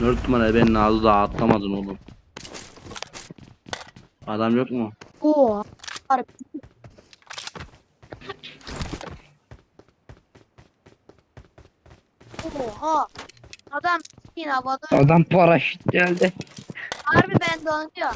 Dört numara benim ağzı da atlamadın oğlum. Adam yok mu? Oo. Oha. Adam yine havada. Adam paraşüt geldi. Harbi ben de onu diyor.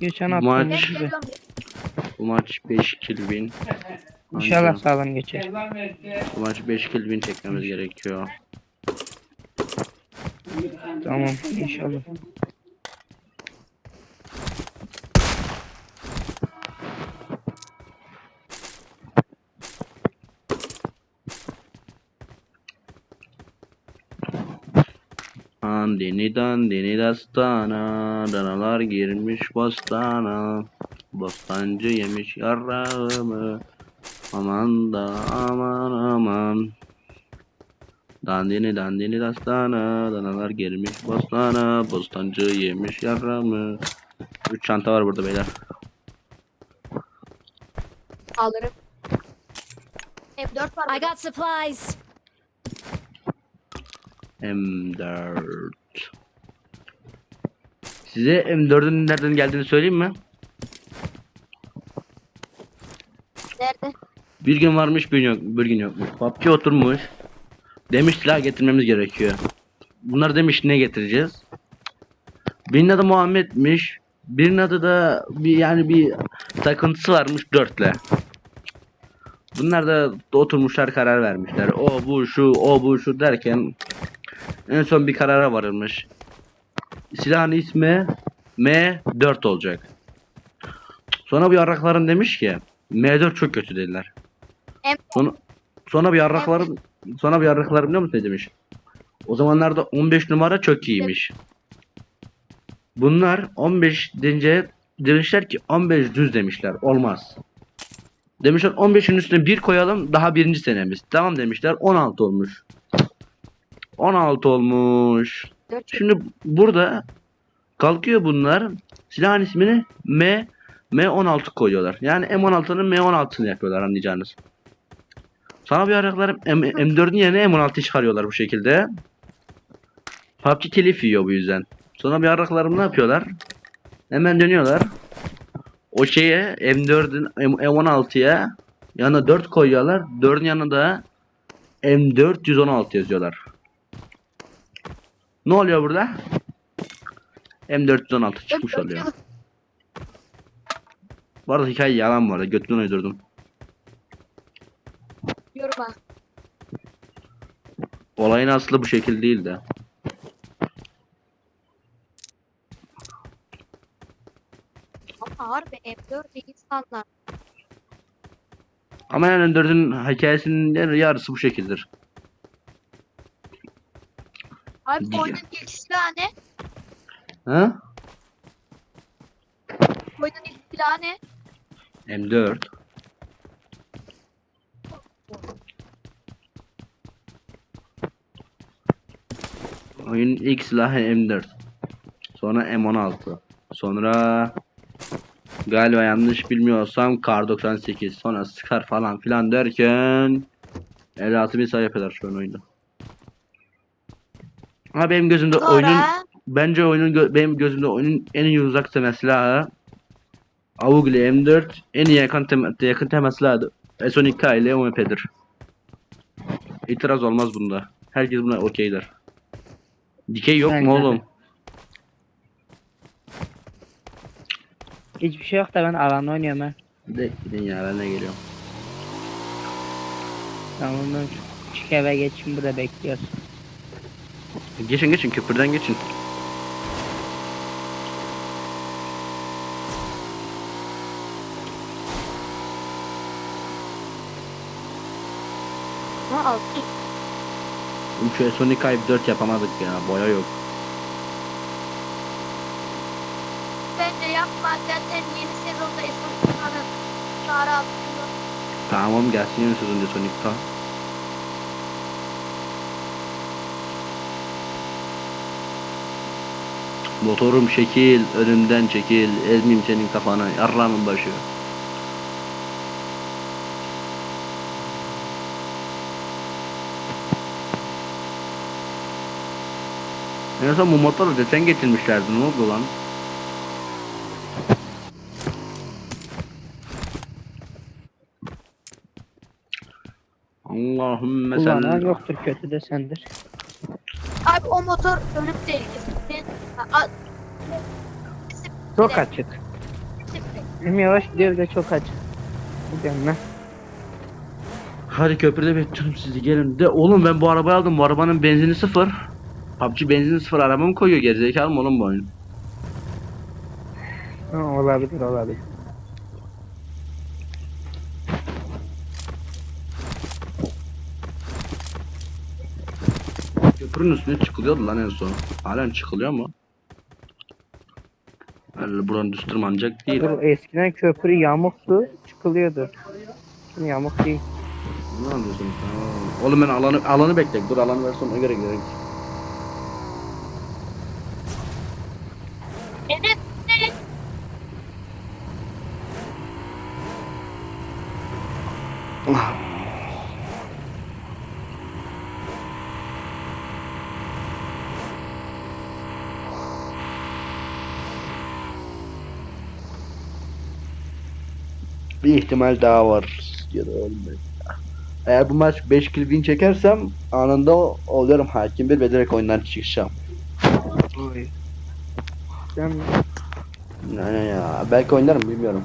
Geçen Maç. Ben gibi. geliyorum. Bu maç 5 kill win. İnşallah Anca sağlam geçer. Bu maç 5 kill win çekmemiz gerekiyor. Tamam inşallah. Andini dandini dastana Danalar girmiş bostana Bostancı yemiş yarrağımı Aman da aman aman Dandini dandini dastana Danalar girmiş bostana Bostancı yemiş yarrağımı Üç çanta var burada beyler Alırım. M4 var. I got supplies. M4 Size M4'ün nereden geldiğini söyleyeyim mi? Nerede? Bir gün varmış bir gün, yok, bir gün yokmuş. PUBG oturmuş. Demiş silah getirmemiz gerekiyor. Bunlar demiş ne getireceğiz? Birinin adı Muhammed'miş. Birinin adı da bir yani bir takıntısı varmış dörtle. Bunlar da oturmuşlar karar vermişler. O bu şu o bu şu derken en son bir karara varılmış. Silahın ismi M4 olacak. Sonra bu yarrakların demiş ki M4 çok kötü dediler. Sonra, sonra bir yarraklarım sonra bir yarraklarım biliyor musun ne demiş? O zamanlarda 15 numara çok iyiymiş. Bunlar 15 deyince demişler ki 15 düz demişler. Olmaz. Demişler 15'in üstüne bir koyalım daha birinci senemiz. Tamam demişler 16 olmuş. 16 olmuş. 4 Şimdi burada kalkıyor bunlar silahın ismini M M16 koyuyorlar. Yani M16'nın M16'sını yapıyorlar anlayacağınız. Sana bir aralarım M, M4'ün yerine M16 çıkarıyorlar bu şekilde. PUBG telif yiyor bu yüzden. Sonra bir aralarım ne yapıyorlar? Hemen dönüyorlar. O şeye M4'ün M- M16'ya yanına 4 koyuyorlar. 4'ün yanına da M416 yazıyorlar. Ne oluyor burada? M416 çıkmış oluyor. Bu arada hikaye yalan bu arada. Götümden uydurdum. Olayın aslı bu şekil değil de. Ama harbi M4 insanlar. Ama yani M4'ün hikayesinin yarısı bu şekildir. Abi Güzel. oyunun ilk silahı ne? Ha? Oyunun ilk silahı ne? M4. Oyunun ilk silahı M4. Sonra M16. Sonra galiba yanlış bilmiyorsam Kar 98. Sonra Scar falan filan derken 56 bin sayı yapıyorlar şu an oyunda. Ama benim gözümde Sonra oyunun bence oyunun gö- benim gözümde oyunun en iyi uzak temas silahı AUG ile M4 en iyi yakın, tem yakın temas silahı S12K ile UMP'dir. İtiraz olmaz bunda. Herkes buna okeydir. Dikey yok Bence mu de. oğlum? Hiçbir şey yok da ben alan oynuyorum ha. De gidin ya ben de geliyorum. Tamam ben küçük eve geçin burada bekliyoruz. Geçin geçin köprüden geçin. 3 Sonic Hype 4 yapamadık ya. Boya yok. Bence yapma. Zaten yeni sezonda Sonic Han'ın çağrı altında. Tamam gelsin yeni sezonda Sonic Motorum şekil, önümden çekil, ezmeyeyim senin kafana, yarramın başı. En son bu motoru desen getirmişlerdi. Ne oldu lan? Allahümme Kullanan sen... yoktur kötü de sendir. Abi o motor ölüm tehlikesi. Çok açık. Hem yavaş gidiyor de çok açık. Gidiyorum lan. Hadi köprüde bekliyorum sizi gelin. De oğlum ben bu arabayı aldım. Bu arabanın benzini sıfır. PUBG benzini sıfır araba mı koyuyor gerizekalı mı oğlum bu oyun? Ha, olabilir olabilir. Köprünün üstüne çıkılıyordu lan en son. Halen çıkılıyor mu? Öyle buranın düz tırmanacak değil. Dur, eskiden köprü yamuktu çıkılıyordu. Şimdi yamuk değil. Ne anlıyorsun? Aa, Oğlum ben alanı alanı bekle. Dur alanı versin ona göre gidelim. Enes ne? Bir ihtimal daha var. Ya da ölmek. Eğer bu maç 5 kill win çekersem anında oluyorum hakim bir ve direkt oyundan çıkacağım. Sen Ne ne ya belki oynarım bilmiyorum.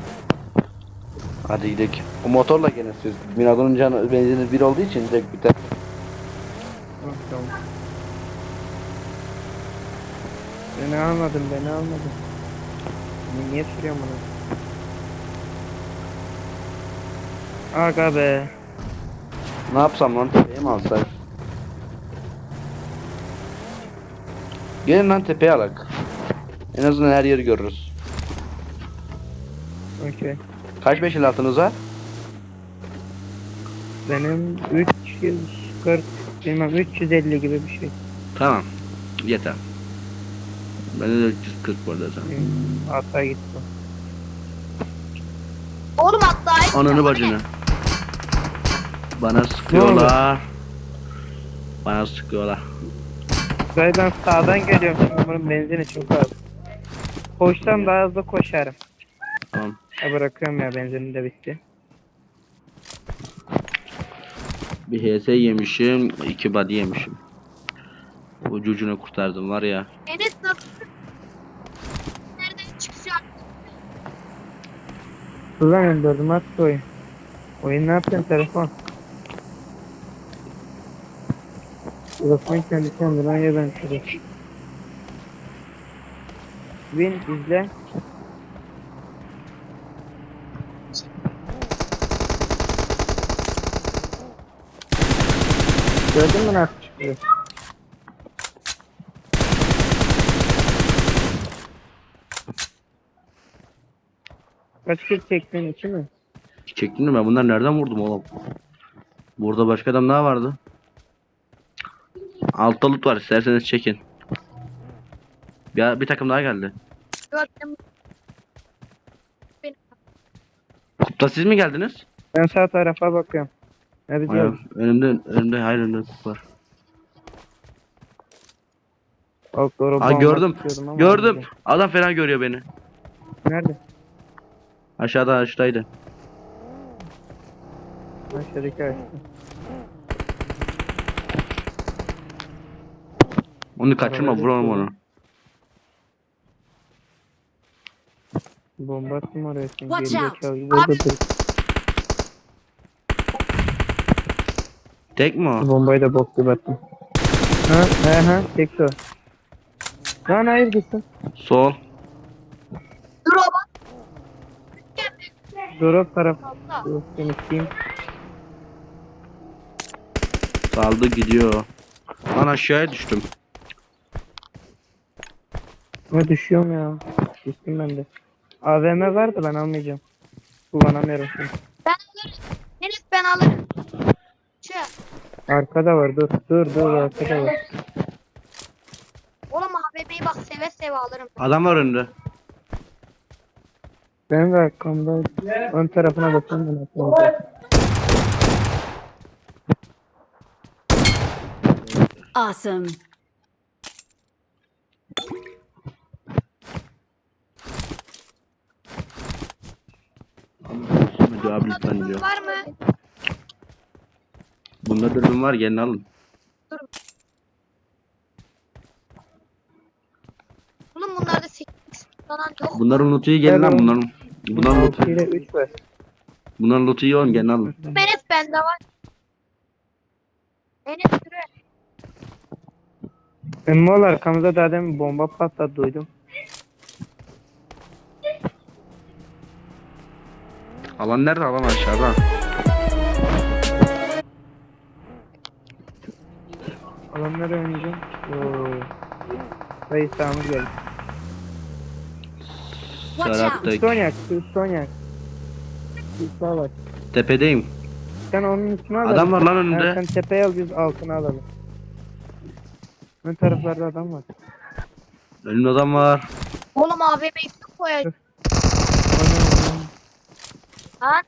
Hadi gidelim. O motorla gene siz. Minado'nun canı benzini bir olduğu için direkt biter. Tamam. Beni almadın beni almadın. Niye sürüyorsun bunu? Aga be. Ne yapsam lan tepeye mi alsak? Gelin lan tepeye alak. En azından her yeri görürüz. Okey. Kaç beş el altınız var? Benim 340 bilmem 350 gibi bir şey. Tamam. Yeter. Bende de 340 bu arada sen. Hmm, Ata gitti. Oğlum hatta Ananı bacını. Bana sıkıyorlar. Bana sıkıyorlar. Burayı ben sağdan geliyorum şimdi bunun benzini çok az. Koşsam daha hızlı koşarım. Tamam. Ya bırakıyorum ya benzinim de bitti. Bir HS yemişim, iki body yemişim. Ucucunu kurtardım var ya. Enes nasıl? Nereden çıkacak? Ulan öldürdüm at oyun. Oyun ne yapıyorsun telefon? Telefon kendi kendine ben şurada. Win izle. Gördün mü nasıl çıkıyor? Kaç kill çektin iki mi? Çektin mi ben bunları nereden vurdum oğlum? Burada başka adam daha vardı. Altta loot var isterseniz çekin. Ya bir takım daha geldi. Gördüm. Kupta siz mi geldiniz? Ben sağ tarafa bakıyorum. Ne Hayır, biliyorum. önümde önümde hayır önümde kup var. Bak doğru Aa gördüm. Gördüm. Adam fena görüyor beni. Nerede? Aşağıda aşağıdaydı. Aşağıdaki ağaçta. Onu kaçırma vuralım onu. Bomba attım oraya. Sen Watch geriye out. çal. Burada dur. Tek mi o? Bombayı da bok gibi attım. Ha he he tek o. Lan hayır gitsin. Sol. Dur o bak. Drop taraf. Dur seni isteyeyim. Saldı gidiyor. Lan aşağıya düştüm. Ne düşüyorum ya. Düştüm ben de. AVM var da ben almayacağım. Kullanamıyorum şimdi. Ben alırım. Enes ben alırım. Şu. Arkada var dur. Dur dur arkada var. Oğlum AVM'yi bak seve seve alırım. Adam var önünde. Ben de arkamda ön tarafına bakıyorum ben arkamda. Awesome. Abi lütfen diyor. var mı? Bunda dürbün var gelin alın. Oğlum bunlarda 8 falan yok. Bunların loot'u iyi gelin lan Evet. bunların. Bunların loot'u. ile 3 var. Bunların loot'u iyi oğlum gelin alın. Enes bende var. Enes sürü. Emmol arkamızda daha demin bomba patladı duydum. Alan nerede alan aşağıda. Alanlara oynayacağım. Oo. Dayı sağımız geldi. Watch Serhat'ta Sonyak, Sonyak. Sağ bak. tepedeyim. Sen onun üstüne al. Adam var lan önünde. sen tepeye al biz altına alalım. Ön taraflarda adam var. Önümde adam var. Oğlum AVM'yi koyayım. Lan.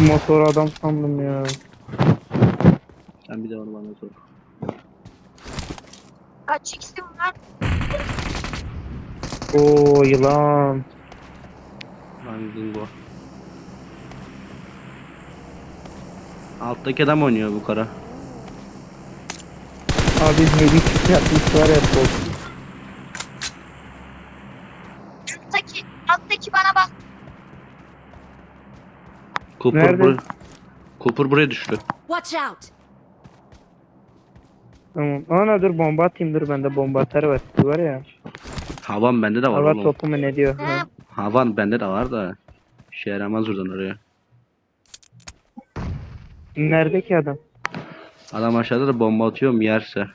Motor adam sandım ya. Sen bir de onu bana sor. Kaç x'im var? Oo yılan. Lan bu. Alttaki adam oynuyor bu kara. Abi ne bir yapmış var ya bol. Alttaki, alttaki bana bak. Cooper, Nerede? bur Cooper buraya düştü. Watch out! Tamam. Ana dur bomba atayım dur bende bomba atarı var. Var ya. Havan bende de var Hava oğlum. topu mu ne diyor? Ha. Havan bende de var da. İşe yaramaz oradan oraya. Nerede ki adam? Adam aşağıda da bomba atıyorum yerse.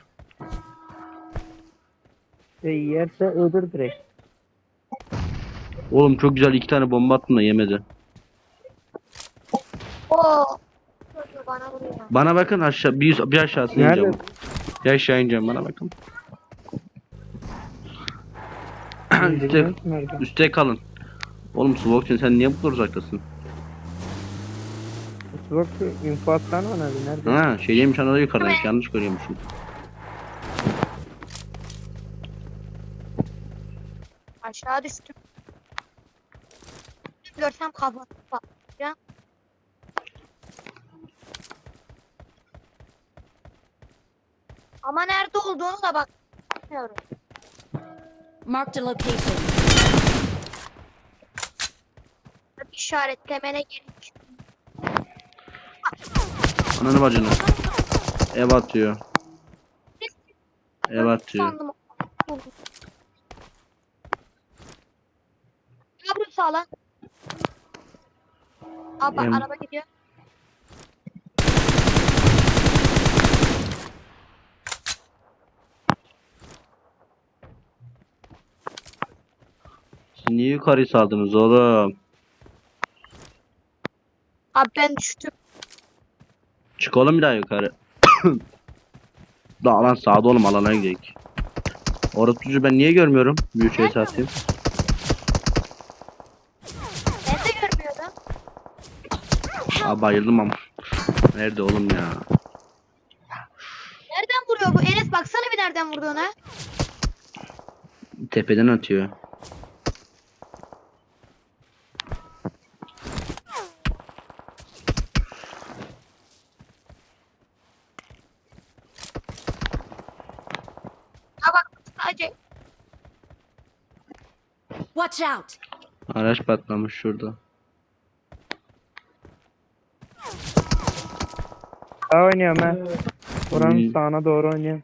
E, yerse öldür direkt. Oğlum çok güzel iki tane bomba attım da yemedi. Oo. Çocuğu Bana bakın aşağı bir, bir aşağısına Nerede? ineceğim. Bir aşağı ineceğim bana bakın. üste, Nerede? üste kalın. Oğlum Smoke'cin sen niye bu kadar uzaktasın? Bak info atsana bana bir nerede? Ha şeydeymiş anada yukarıdaymış yanlış görüyormuşum. Aşağı düştüm. Görsem kafamı patlayacağım. Ama nerede olduğunu da bak. Bilmiyorum. Marked a location. İşaretlemene gerek. Ananı bacını. Ev atıyor. Ev atıyor. Sandım. Yavrum sağla. Abi bak Em- araba gidiyor. Niye yukarı saldınız oğlum? Abi ben düştüm. Çık oğlum bir daha yukarı. Daha lan sağda oğlum alana gidelim. Orası ben niye görmüyorum? Büyük şey satayım. Ben de görmüyordum. Aa bayıldım ama. Nerede oğlum ya? Nereden vuruyor bu? Enes baksana bir nereden vurduğuna. Tepeden atıyor. Ha bak sadece Watch out! Araç patlamış şurada. Sağ oynuyorum ha. Oranın Hmm. sağına doğru oynuyorum.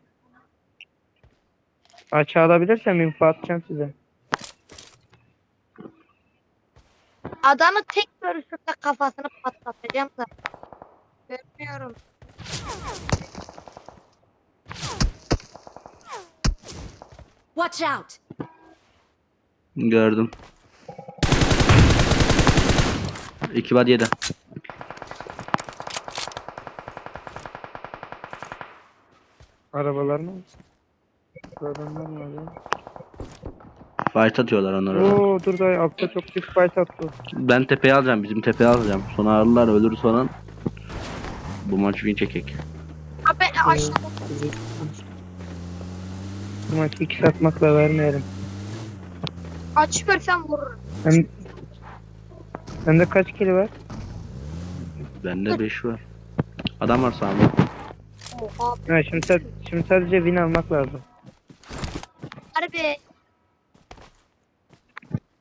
Açığa alabilirsem info atacağım size. adamı tek görüşümde kafasını patlatacağım da. Görmüyorum. Watch out! Gördüm. İki bad yedi. Arabalar mı? Adamlar mı? Fight atıyorlar onlara. Oo dur dayı altta çok büyük fight attı. Ben tepeye alacağım. Bizim tepeye alacağım. Sonra ağırlar ölür sonra. Bu maç win çekek. Abi aşağıda. Bu maçı iki satmakla vermeyelim. Açık görsem vururum. Sen, sende kaç kili var? Bende 5 var. Adam var sağımda. Oha. Ha, şimdi, sad- şimdi sadece win almak lazım. Harbi.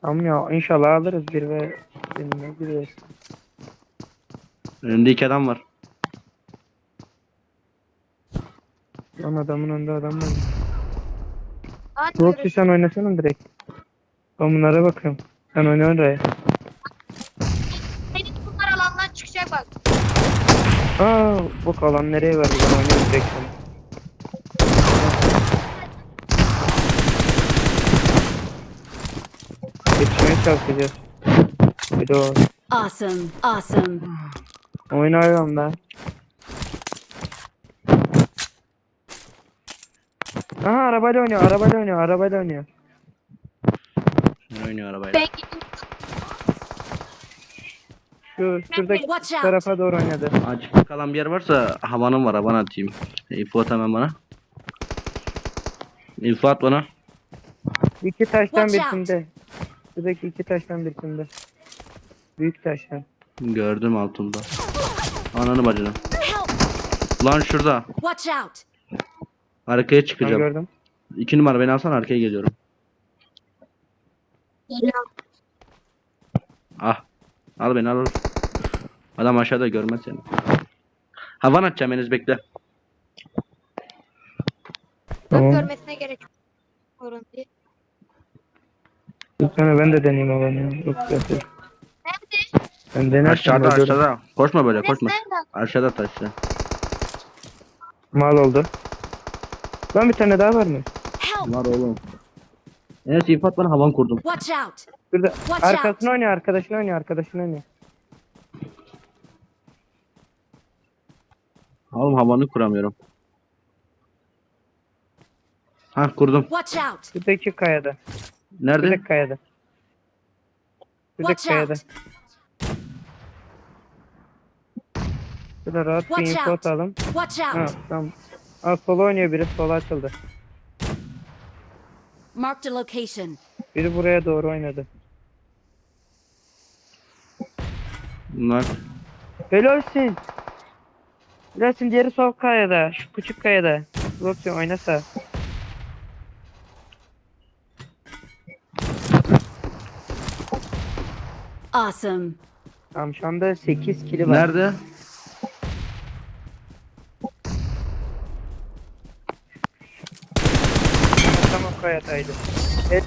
Tamam ya inşallah alırız bir ve benimle bir ve. Önümde iki adam var. Lan adamın önünde adam var. Hadi Roxy görüş. sen oynasana direkt. Ben bunlara bakıyorum. Sen oyna oraya. Senin bunlar alandan çıkacak bak. Aa bu kalan nereye verdi ben oynayayım direkt sana. Geçmeye çalışacağız. Bir de o. Awesome. Awesome. Oynuyorum ben. Aha arabayla oynuyor, arabayla oynuyor, arabayla oynuyor. Oynuyor arabayla? Şu şuradaki Watch out. tarafa doğru oynadı. Açıkta kalan bir yer varsa havanım var havan atayım. İnfo at hemen bana. İnfo at bana. İki taştan Watch out. birisinde. Şuradaki iki taştan birisinde. Büyük taştan. Gördüm altında. Ananı bacını. Help. Lan şurada. Watch out. Arkaya Ben çıkacağım. gördüm. İki numara beni alsan arkaya geliyorum. Ah. Al beni al. al. Adam aşağıda görmez seni. Havan atacağım henüz bekle. Tamam. Bak görmesine gerek yok. Sorun değil. Bir tane ben de deneyeyim ya. Yok zaten. Nerede? Ben denersem Aşağıda ölürüm. aşağıda. Koşma böyle koşma. Nerede? Aşağıda taşla. Mal oldu. Lan bir tane daha var mı? Var oğlum. Evet info at bana havan kurdum. Watch out. Şurada Watch arkasına oynuyor, arkadaşına oynuyor, arkadaşına oynuyor. Oğlum havanı kuramıyorum. Ha kurdum. Watch out. Şuradaki kayada. Nerede? Şuradaki kayada. Şuradaki kayada. out. Şurada rahat bir info out. atalım. Watch Ha out. tamam. Aa sola oynuyor biri sola açıldı. Marked a location. Biri buraya doğru oynadı. Bunlar. Helalsin. Helalsin diğeri sol kayada. Şu küçük kayada. Roxy oynasa. Awesome. Tamam şu anda 8 kili var. Nerede? Tamam kayadaydı. Evet.